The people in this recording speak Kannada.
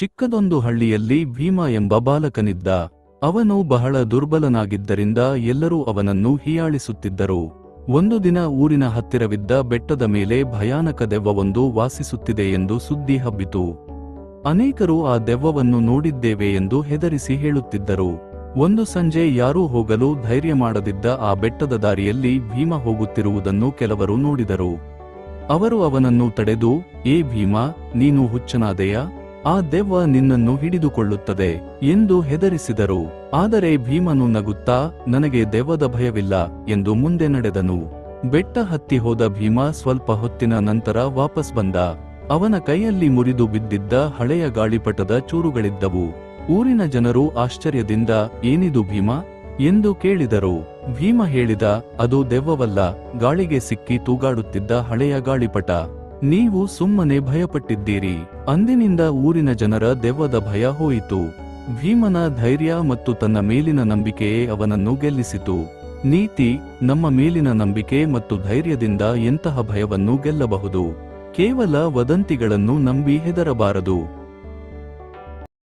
ಚಿಕ್ಕದೊಂದು ಹಳ್ಳಿಯಲ್ಲಿ ಭೀಮ ಎಂಬ ಬಾಲಕನಿದ್ದ. ಅವನು ಬಹಳ ದುರ್ಬಲನಾಗಿದ್ದರಿಂದ ಎಲ್ಲರೂ ಅವನನ್ನು ಹೀಯಾಳಿಸುತ್ತಿದ್ದರು. ಒಂದು ದಿನ ಊರಿನ ಹತ್ತಿರವಿದ್ದ ಬೆಟ್ಟದ ಮೇಲೆ ಭಯಾನಕ ದೆವ್ವವೊಂದು ವಾಸಿಸುತ್ತಿದೆ ಎಂದು ಸುದ್ದಿ ಹಬ್ಬಿತು. ಅನೇಕರು ಆ ದೆವ್ವವನ್ನು ನೋಡಿದ್ದೇವೆ ಎಂದು ಹೆದರಿಸಿ ಹೇಳುತ್ತಿದ್ದರು. ಒಂದು ಸಂಜೆ ಯಾರೂ ಹೋಗಲು ಧೈರ್ಯ ಮಾಡದಿದ್ದ ಆ ಬೆಟ್ಟದ ದಾರಿಯಲ್ಲಿ ಭೀಮ ಹೋಗುತ್ತಿರುವುದನ್ನು ಕೆಲವರು ನೋಡಿದರು. ಅವರು ಅವನನ್ನು ತಡೆದು, ಏ ಭೀಮ, ನೀನು ಹುಚ್ಚನಾದೆಯಾ? ಆ ದೆವ್ವ ನಿನ್ನನ್ನು ಹಿಡಿದುಕೊಳ್ಳುತ್ತದೆ ಎಂದು ಹೆದರಿಸಿದರು. ಆದರೆ ಭೀಮನು ನಗುತ್ತಾ, ನನಗೆ ದೆವ್ವದ ಭಯವಿಲ್ಲ ಎಂದು ಮುಂದೆ ನಡೆದನು. ಬೆಟ್ಟ ಹತ್ತಿ ಹೋದ ಭೀಮ ಸ್ವಲ್ಪ ಹೊತ್ತಿನ ನಂತರ ವಾಪಸ್ ಬಂದ. ಅವನ ಕೈಯಲ್ಲಿ ಮುರಿದು ಬಿದ್ದಿದ್ದ ಹಳೆಯ ಗಾಳಿಪಟದ ಚೂರುಗಳಿದ್ದವು. ಊರಿನ ಜನರು ಆಶ್ಚರ್ಯದಿಂದ, ಏನಿದು ಭೀಮ? ಎಂದು ಕೇಳಿದರು. ಭೀಮ ಹೇಳಿದ, ಅದು ದೆವ್ವವಲ್ಲ, ಗಾಳಿಗೆ ಸಿಕ್ಕಿ ತೂಗಾಡುತ್ತಿದ್ದ ಹಳೆಯ ಗಾಳಿಪಟ. ನೀವು ಸುಮ್ಮನೆ ಭಯಪಟ್ಟಿದ್ದೀರಿ. ಅಂದಿನಿಂದ ಊರಿನ ಜನರ ದೆವ್ವದ ಭಯ ಹೋಯಿತು. ಭೀಮನ ಧೈರ್ಯ ಮತ್ತು ತನ್ನ ಮೇಲಿನ ನಂಬಿಕೆಯೇ ಅವನನ್ನು ಗೆಲ್ಲಿಸಿತು. ನೀತಿ, ನಮ್ಮ ಮೇಲಿನ ನಂಬಿಕೆ ಮತ್ತು ಧೈರ್ಯದಿಂದ ಎಂತಹ ಭಯವನ್ನು ಗೆಲ್ಲಬಹುದು. ಕೇವಲ ವದಂತಿಗಳನ್ನು ನಂಬಿ ಹೆದರಬಾರದು.